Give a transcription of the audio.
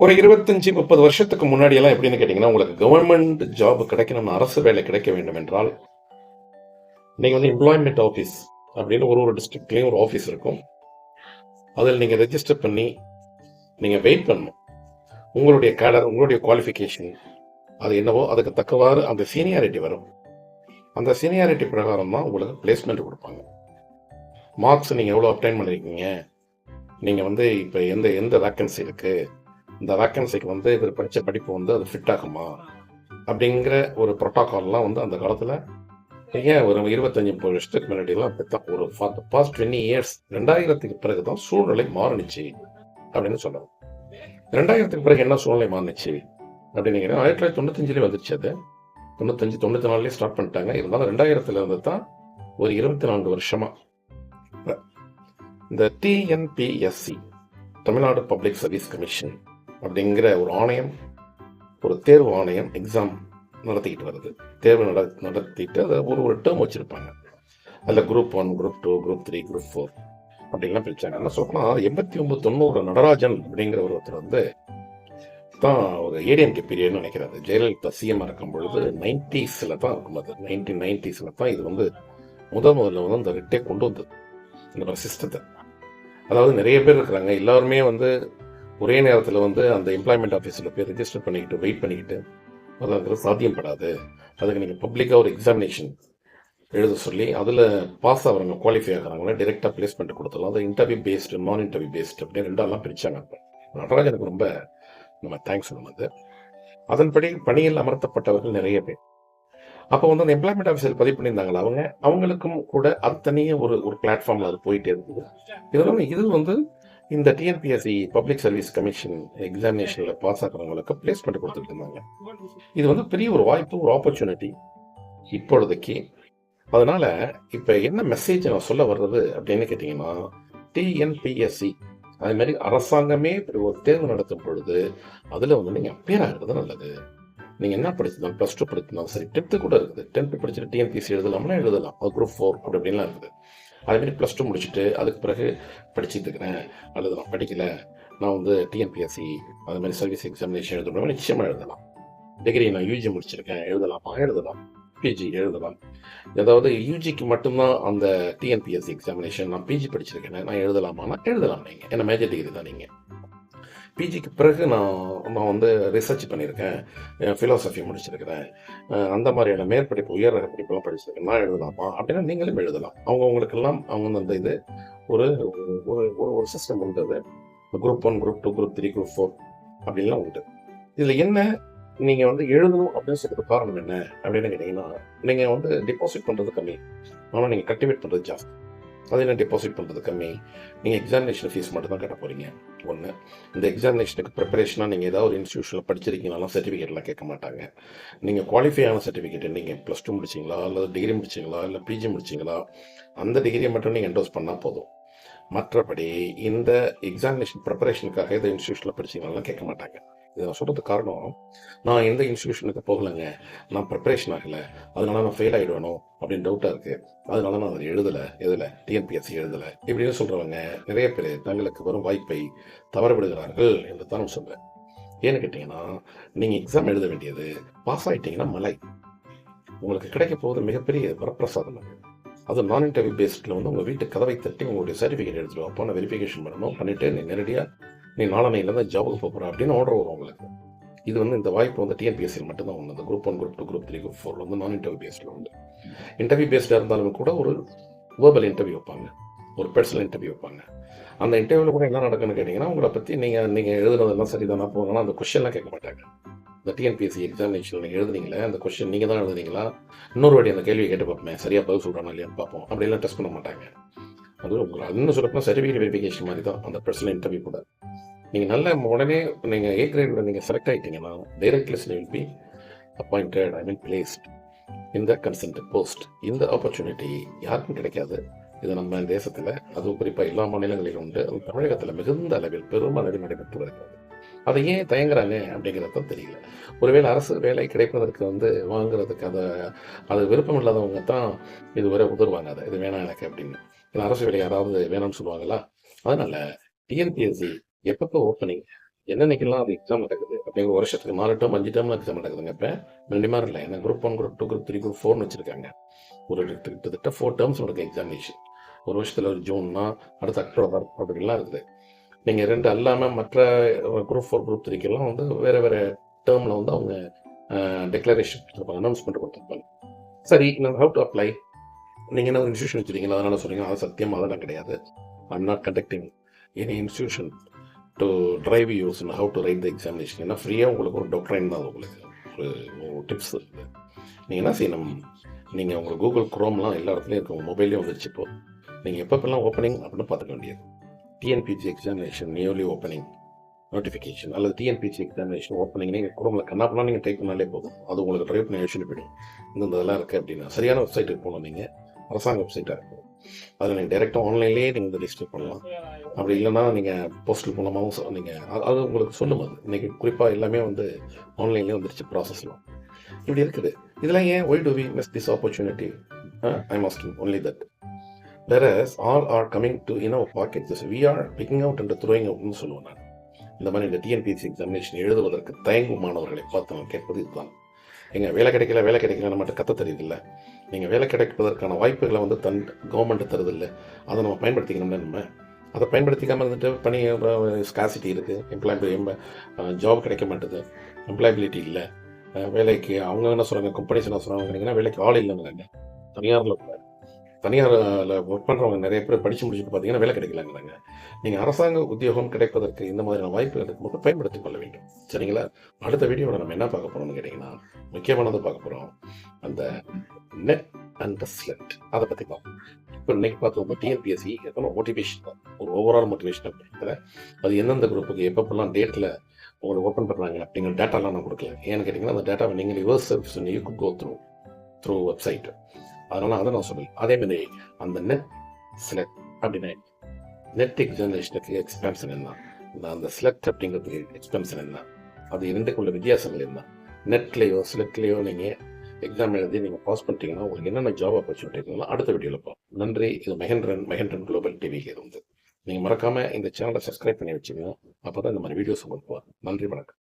ஒரு இருபத்தஞ்சி முப்பது வருஷத்துக்கு முன்னாடி எல்லாம் எப்படின்னு கேட்டிங்கன்னா உங்களுக்கு கவர்மெண்ட் ஜாப் கிடைக்கணும்னு அரசு வேலை கிடைக்க வேண்டும் என்றால் நீங்கள் வந்து எம்ப்ளாய்மெண்ட் ஆஃபீஸ் அப்படின்னு ஒரு ஒரு டிஸ்ட்ரிக்ட்லேயும் ஒரு ஆஃபீஸ் இருக்கும். அதில் நீங்கள் ரெஜிஸ்டர் பண்ணி நீங்கள் வெயிட் பண்ணணும். உங்களுடைய கேடர் உங்களுடைய குவாலிஃபிகேஷன் அது என்னவோ அதுக்கு தக்கவாறு அந்த சீனியாரிட்டி வரும். அந்த சீனியாரிட்டி பிரகாரம் தான் உங்களுக்கு பிளேஸ்மெண்ட் கொடுப்பாங்க. மார்க்ஸ் நீங்கள் எவ்வளோ அப்டைன் பண்ணியிருக்கீங்க நீங்கள் வந்து இப்போ எந்த எந்த வேக்கன்சி இருக்குது இந்த வேக்கன்சிக்கு வந்து இவர் படித்த படிப்பு வந்து அது ஃபிட் ஆகுமா? அப்படிங்கிற ஒரு ப்ரோட்டோகால்லாம் வந்து அந்த காலத்தில் ஏன் ஒரு இருபத்தஞ்சி முப்பது வருஷத்துக்கு முன்னாடிலாம் அப்படித்தான்? ஒரு பாஸ்ட் டுவெண்ட்டி இயர்ஸ் ரெண்டாயிரத்துக்கு பிறகு தான் சூழ்நிலை மாறுனுச்சு அப்படின்னு சொல்லணும். ரெண்டாயிரத்துக்கு பிறகு என்ன சூழ்நிலை மாறுனுச்சு அப்படின்னு ஆயிரத்தி தொள்ளாயிரத்தி தொண்ணூத்தஞ்சுலேயே வந்துருச்சு அது. தொண்ணூத்தஞ்சு தொண்ணூத்தி நாலுலேயே ஸ்டார்ட் பண்ணிட்டாங்க. இருந்தாலும் ரெண்டாயிரத்துல இருந்து தான் ஒரு இருபத்தி நான்கு வருஷமா. இந்த TNPSC Tamil Nadu public service commission அப்படிங்கிற ஒரு ஆணையம் ஒரு தேர்வு ஆணையம் எக்ஸாம் நடத்திக்கிட்டு வருது. தேர்வு நட நடத்திட்டு அதை ஒரு ஒரு டேர்ம் வச்சுருப்பாங்க. அதில் group one group two group three group four அப்படின்லாம் பிரிச்சாங்க. என்ன சொல்லலாம் எண்பத்தி ஒன்பது தொண்ணூறு நடராஜன் அப்படிங்கிற ஒருத்தர் வந்து தான் ஒரு ஏடிஎம்கே பீரியட்னு நினைக்கிறாரு. ஜெயலலிதா சிஎம் இருக்கும் பொழுது நைன்டிஸில் தான் இருக்கும் அது. நைன்டீன் நைன்டிஸில் தான் இது வந்து முதல் முதல்ல வந்து அந்த ரிட்டே கொண்டு வந்தது. இந்த சிஸ்டத்தை அதாவது நிறைய பேர் இருக்கிறாங்க. எல்லாருமே வந்து ஒரே நேரத்தில் வந்து அந்த எம்ப்ளாய்மெண்ட் ஆஃபீஸில் போய் ரெஜிஸ்டர் பண்ணிக்கிட்டு வெயிட் பண்ணிக்கிட்டு அதாவது சாத்தியப்படாது. அதுக்கு நீங்கள் பப்ளிக்காக ஒரு எக்ஸாமினேஷன் எழுத சொல்லி அதில் பாஸ் ஆகிறவங்க குவாலிஃபை ஆகிறாங்களே டிரெக்டாக பிளேஸ்மெண்ட் கொடுத்துடலாம். அது interview based non interview based அப்படின்னு ரெண்டாலாம் பிரிச்சாங்க. நடராஜனுக்கு ரொம்ப நம்ம தேங்க்ஸ் சொல்லணும் அது. அதன்படி பணியில் அமர்த்தப்பட்டவர்கள் நிறைய பேர். அப்போ வந்து அந்த எம்ப்ளாய்மெண்ட் ஆஃபீஸர் பதிவு பண்ணியிருந்தாங்களா அவங்க அவங்களுக்கும் கூட அது தனியாக ஒரு ஒரு பிளாட்ஃபார்மில் அது போயிட்டே இருந்தது. இதெல்லாம் இது வந்து இந்த டிஎன்பிஎஸ்சி பப்ளிக் சர்வீஸ் கமிஷன் எக்ஸாமினேஷனில் பாஸ் ஆகிறவங்களுக்கு பிளேஸ்மெண்ட் கொடுத்துட்டு இருந்தாங்க இது வந்து பெரிய ஒரு வாய்ப்பு ஒரு ஆப்பர்ச்சுனிட்டி இப்பொழுதைக்கு அதனால் இப்போ என்ன மெசேஜ் நான் சொல்ல வர்றது அப்படின்னு கேட்டிங்கன்னா டிஎன்பிஎஸ்சி அது மாதிரி அரசாங்கமே இப்படி ஒரு தேர்வு நடத்தும் பொழுது அதில் வந்து நீங்கள் அப்பேர் ஆகிறது நல்லது. நீங்கள் என்ன படிச்சிருந்தாலும் ப்ளஸ் டூ படிச்சிருந்தாலும் சரி டென்த்து கூட இருக்குது. டென்த்து படிச்சுட்டு டிஎன்பிஎஸ்சி எழுதலாம்னா எழுதலாம். அது குரூப் ஃபோர் அப்படி அப்படின்லாம் இருக்குது. அதேமாரி ப்ளஸ் டூ முடிச்சுட்டு அதுக்கு பிறகு படிச்சுட்டு இருக்கிறேன். அல்லது நான் படிக்கல. நான் வந்து டிஎன்பிஎஸ்சி அது மாதிரி சர்வீஸ் எக்ஸாமினேஷன் எழுதணும் நிச்சயமாக எழுதலாம். டிகிரி நான் யூஜி முடிச்சிருக்கேன். எழுதலாமா? எழுதலாம். பிஜி எழுதலாம். அதாவது யூஜிக்கு மட்டும்தான் அந்த டிஎன்பிஎஸ்சி எக்ஸாமினேஷன் நான் பிஜி படிச்சிருக்கேன் நான் எழுதலாமான்னா எழுதலாம் நீங்கள் ஏன்னா மேஜர் டிகிரி தான் நீங்கள் பிஜிக்கு பிறகு நான் நான் வந்து ரிசர்ச் பண்ணியிருக்கேன். ஃபிலாசபி முடிச்சிருக்கிறேன். அந்த மாதிரியான மேற்படிப்பு உயர் ரக படிப்பெல்லாம் படிச்சிருக்கேன். நான் எழுதலாமா? அப்படின்னா நீங்களும் எழுதலாம். அவங்க உங்களுக்கெல்லாம் அவங்க அந்த இது ஒரு ஒரு ஒரு ஒரு சிஸ்டம் உண்டு group one group two group three group four அப்படின்லாம் உண்டு. இதில் என்ன நீங்கள் வந்து எழுதணும் அப்படின்னு சொல்றது காரணம் என்ன அப்படின்னு கேட்டிங்கன்னா நீங்கள் வந்து டிபாசிட் பண்ணுறது கம்மி. ஆனால் நீங்கள் கல்டிவேட் பண்ணுறது ஜாஸ்தி. அது டெபாசிட் பண்ணுறது கம்மி நீங்கள் எக்ஸாமினேஷன் ஃபீஸ் மட்டும் தான் கட்ட போகிறீங்க ஒன்று இந்த எக்ஸாமினேஷனுக்கு ப்ரிப்பரேஷனாக நீங்கள் ஏதாவது ஒரு இன்ஸ்டியூஷனில் படிச்சிருக்கீங்கனாலும் சர்டிஃபிகேட்லாம் கேட்க மாட்டாங்க. நீங்கள் குவாலிஃபை ஆன சர்டிஃபிகேட் நீங்கள் ப்ளஸ் டூ முடிச்சிங்களா அல்லது டிகிரி முடிச்சிங்களா இல்லை பிஜி முடிச்சிங்களா அந்த டிகிரியை மட்டும் நீங்கள் என்டோஸ் பண்ணால் போதும். மற்றபடி இந்த எக்ஸாமினேஷன் ப்ரிப்பரேஷனுக்காக இந்த இன்ஸ்டியூஷனில் படிச்சிங்கனாலாம் கேட்க மாட்டாங்க. இதை நான் சொல்கிறது காரணம் நான் எந்த இன்ஸ்டியூஷனுக்கு போகலைங்க. நான் ப்ரிப்பரேஷன் ஆகலை. அதனால நான் ஃபெயில் ஆகிடுவேனோ அப்படின்னு டவுட்டாக இருக்குது அதனால நான் அதை எழுதலை எதில் டிஎன்பிஎஸ்சி எழுதலை. இப்படின்னு சொல்கிறவங்க நிறைய பேர் தங்களுக்கு வரும் வாய்ப்பை தவறவிடுகிறார்கள் என்று தான் நான் சொல்வேன். ஏன்னு கேட்டிங்கன்னா நீங்கள் எக்ஸாம் எழுத வேண்டியது பாஸ் ஆகிட்டீங்கன்னா மலை உங்களுக்கு கிடைக்க போவது மிகப்பெரிய வரப்பிரசாதம் அது. அது நான் இன்டர்வியூ பேஸ்டில் வந்து உங்கள் வீட்டு கதவை தட்டி உங்களுடைய சர்டிஃபிகேட் எடுத்துகிட்டு அப்போ நான் வெரிஃபிகேஷன் பண்ணணும் பண்ணிவிட்டு நீ நேரடியாக நீ நாளனையில் தான் ஜாபுக்கு போகிற அப்படின்னு ஆர்டர் வரும் உங்களுக்கு. இது வந்து இந்த வாய்ப்பு வந்து டிஎன்பிஎஸ்சியில் மட்டும்தான் உண்டு. இந்த group one group two group three group four வந்து நான் இன்டர்வியூ பேஸ்டில் உண்டு. இன்டர்வியூ பேஸ்டாக இருந்தாலும் கூட ஒரு வேர்பல் இன்டர்வியூ வைப்பாங்க. ஒரு பர்சனல் இன்டர்வியூ வைப்பாங்க. அந்த இன்டர்வியூவில் கூட என்ன நடக்குன்னு கேட்டிங்கன்னா உங்களை பற்றி நீங்கள் நீங்கள் எழுதுனதெல்லாம் சரிதானா போகணும்னா அந்த கொஷின்லாம் கேட்க மாட்டாங்க. இந்த டிஎன்பிஎஸ்சி எக்ஸாமினேஷன் நீங்கள் எழுதுனீங்களே அந்த கொஸ்டின் நீங்கள் தான் எழுதுனீங்களா? இன்னொரு வாட்டி அந்த கேள்வி கேட்டு பார்ப்பேன் சரியாக பதில் சொல்கிறானா இல்லையான்னு பார்ப்போம். அப்படிலாம் டெஸ்ட் பண்ண மாட்டாங்க. அது உங்களுக்கு இன்னும் சொல்லப்போனால் சர்டிஃபிகேட் வெரிஃபிகேஷன் மாதிரி தான். அந்த பர்சனல் இன்டர்வியூ கூட. நீங்கள் நல்ல உடனே நீங்கள் ஏ கிரேடில் நீங்கள் select ஆகிட்டீங்கன்னா direct list will be appointed I mean placed இந்த கன்சென்ட் போஸ்ட் இந்த ஆப்பர்ச்சுனிட்டி யாருக்கும் கிடைக்காது. இது நம்ம தேசத்தில் அதுவும் குறிப்பாக எல்லா மாநிலங்களிலும் உண்டு. அது தமிழகத்தில் மிகுந்த அளவில் பெரும் அளவில் நடைபெற்று வருகிறது. அதை ஏன் தயங்குறாங்க அப்படிங்கிறது தான் தெரியல. ஒருவேளை அரசு வேலை கிடைப்பதற்கு வந்து வாங்குறதுக்கு அதை அது விருப்பம் இல்லாதவங்க தான் இது வரை உதருவாங்க அதை இது வேணாம் எனக்கு அப்படின்னு. ஏன்னா அரசு வேலை யாராவது வேணாம்னு சொல்லுவாங்களா? அதனால டிஎன்பிஎஸ்சி எப்பப்போ ஓப்பனிங் என்னன்னைக்கெல்லாம் அது எக்ஸாம் நடக்குது. அப்படிங்கிற ஒரு வருஷத்துக்கு நாலு டேர்ம் அஞ்சு டேர்ம் எக்ஸாம் நடக்குதுங்க. இப்போ மினிமம் இல்லை. எனக்கு group one group two group three group ஃபோர்னு வச்சுருக்காங்க. ஒரு கிட்டத்தட்ட ஃபோர் டேர்ம்ஸ் நடக்கும் எக்ஸாமினேஷன் ஒரு வருஷத்தில் ஒரு ஜூன்னா அடுத்த அக்டோபர் அப்படிலாம் இருக்குது. நீங்கள் ரெண்டு அல்லாமல் மற்ற குரூப் ஃபோர் குரூப் த்ரீக்கெல்லாம் வந்து வேறு வேறு டேர்மில் வந்து அவங்க டெக்ளரேஷன் கொடுத்துருப்பாங்க. அனௌன்ஸ்மெண்ட் கொடுத்துருப்பாங்க. சரி நான் ஹவு டு அப்ளை நீங்கள் என்ன ஒரு இன்ஸ்டியூஷன் வச்சுருக்கீங்களா அதனால் சொல்கிறீங்க அது சத்தியமாக அதெல்லாம் கிடையாது. I not conducting any institution to drive use how to write the examination ஏன்னா ஃப்ரீயாக உங்களுக்கு ஒரு டாக்டரைன் தான் உங்களுக்கு. ஒரு டிப்ஸ் இருக்குது நீங்கள் என்ன செய்யணும்? நீங்கள் உங்கள் கூகுள் குரோம்லாம் எல்லா இடத்துலையும் இருக்கும் உங்கள் மொபைல்லையும் வந்துருச்சு இப்போ நீங்கள் எப்பப்பெல்லாம் ஓப்பனிங் அப்படின்னு பார்த்துக்க வேண்டியது. TNPC examination newly opening notification அல்லது டிஎன்பிசி எக்ஸாமினேஷன் ஓப்பனிங் நீங்கள் குரோமில் கண்ணாப்பெல்லாம் நீங்கள் டைப் பண்ணாலே போதும். அது உங்களுக்கு ட்ரைவ் பண்ணி யோசிச்சு போயிடும். இந்த இதெல்லாம் இருக்குது அப்படின்னா சரியான வெப்சைட்டுக்கு போகணும் நீங்கள் அரசாங்க வெப்சைட்டாக இருக்கும் அதில் நீங்கள் டேரெக்டாக ஆன்லைன்லேயே நீங்கள் இந்த ரிஜிஸ்டர் பண்ணலாம். அப்படி இல்லைன்னா நீங்கள் போஸ்டல் மூலமாகவும் நீங்கள் அது உங்களுக்கு சொல்லும் அது இன்றைக்கி குறிப்பாக எல்லாமே வந்து ஆன்லைன்லேயே வந்துருச்சு ப்ராசஸ்லாம் இப்படி இருக்குது. இதெல்லாம் ஏன்? Why do we miss this opportunity I must only that whereas all are coming to in our pockets we are picking out and throwing அவுட்னு சொல்லுவேன் நான். இந்த மாதிரி இந்த டிஎன்பிஎஸ்சி எக்ஸாமினேஷன் எழுதுவதற்கு தயங்கும் மாணவர்களை பார்த்து நான் கேட்பது இதுதான். எங்கள் வேலை கிடைக்கல வேலை கிடைக்கல மட்டும் கத்த தெரியுதில்ல நீங்கள் வேலை கிடைப்பதற்கான வாய்ப்புகளை வந்து தன் கவர்மெண்ட் தருதில்லை. அதை நம்ம பயன்படுத்திக்கணும்ல நம்ம. அதை பயன்படுத்திக்காமல் இருந்துட்டு பணி ஸ்காசிட்டி இருக்குது எம்ப்ளாயபிள் ஜாப் கிடைக்க மாட்டுது. எம்ப்ளாயபிலிட்டி இல்லை. வேலைக்கு அவங்க என்ன சொல்கிறாங்க கம்பெனிஸ் என்ன சொல்கிறாங்க கேட்டிங்கன்னா வேலைக்கு ஆள் இல்லைங்கிறாங்க தனியாரில் கூட தனியாரில் ஒர்க் பண்ணுறவங்க நிறைய பேர் படித்து முடிச்சுட்டு பார்த்தீங்கன்னா வேலை கிடைக்கலங்கிறாங்க. நீங்கள் அரசாங்க உத்தியோகம் கிடைப்பதற்கு இந்த மாதிரியான வாய்ப்புகள் இருக்கும்போது பயன்படுத்திக் கொள்ள வேண்டும். சரிங்களா? அடுத்த வீடியோவில் நம்ம என்ன பார்க்க போகிறோம்னு கேட்டிங்கன்னா முக்கியமானது பார்க்க போகிறோம் அந்த நெட் அண்ட் ஸ்லெட் அதை பற்றி பார்ப்போம். இப்போ இன்னைக்கு பார்த்தோம் டிஎன்பிஎஸ்சி எத்தனை மோட்டிவேஷன் தான். ஒரு ஓவரால் மோட்டிவேஷன் அப்படிங்கிறத அது எந்தெந்த குரூப்புக்கு எப்பப்பெல்லாம் டேட்டில் உங்களுக்கு ஓப்பன் பண்ணுறாங்க அப்படிங்கிற டேட்டாலாம் நான் கொடுக்கல. ஏன்னு கேட்டிங்கன்னா அந்த டேட்டாவை நீங்கள் reverse service you could go through through website அதனால அதை நான் சொல்லல அதே மாதிரி அந்த நெட் ஸ்லெட் அப்படின்னா நெட் ஜெனரேஷனுக்கு எக்ஸ்பென்ஷன் என்ன? இந்த அந்த ஸ்லெட் அப்படிங்கிறதுக்கு எக்ஸ்பென்ஷன் என்ன? அது இரண்டுக்குள்ள வித்தியாசங்கள் என்ன? நெட்லேயோ செலக்ட்லேயோ நீங்கள் எக்ஸாம் எழுதி நீங்கள் பாஸ் பண்ணிட்டீங்கன்னா உங்களுக்கு என்னென்ன ஜாப் ஆப்பர்ச்சுனிட்டி இருக்குங்களோ அடுத்த வீடியோவில் பார்ப்போம். நன்றி. இது மெஹன்ரன் மெஹன்ரன் குளோபல் டிவிக்கு இருந்து. நீங்கள் மறக்காமல் இந்த சேனலை சப்ஸ்கிரைப் பண்ணி வச்சுக்கோங்க. அப்போ தான் இந்த மாதிரி வீடியோஸ் உங்களுக்கு வரும். நன்றி வணக்கம்.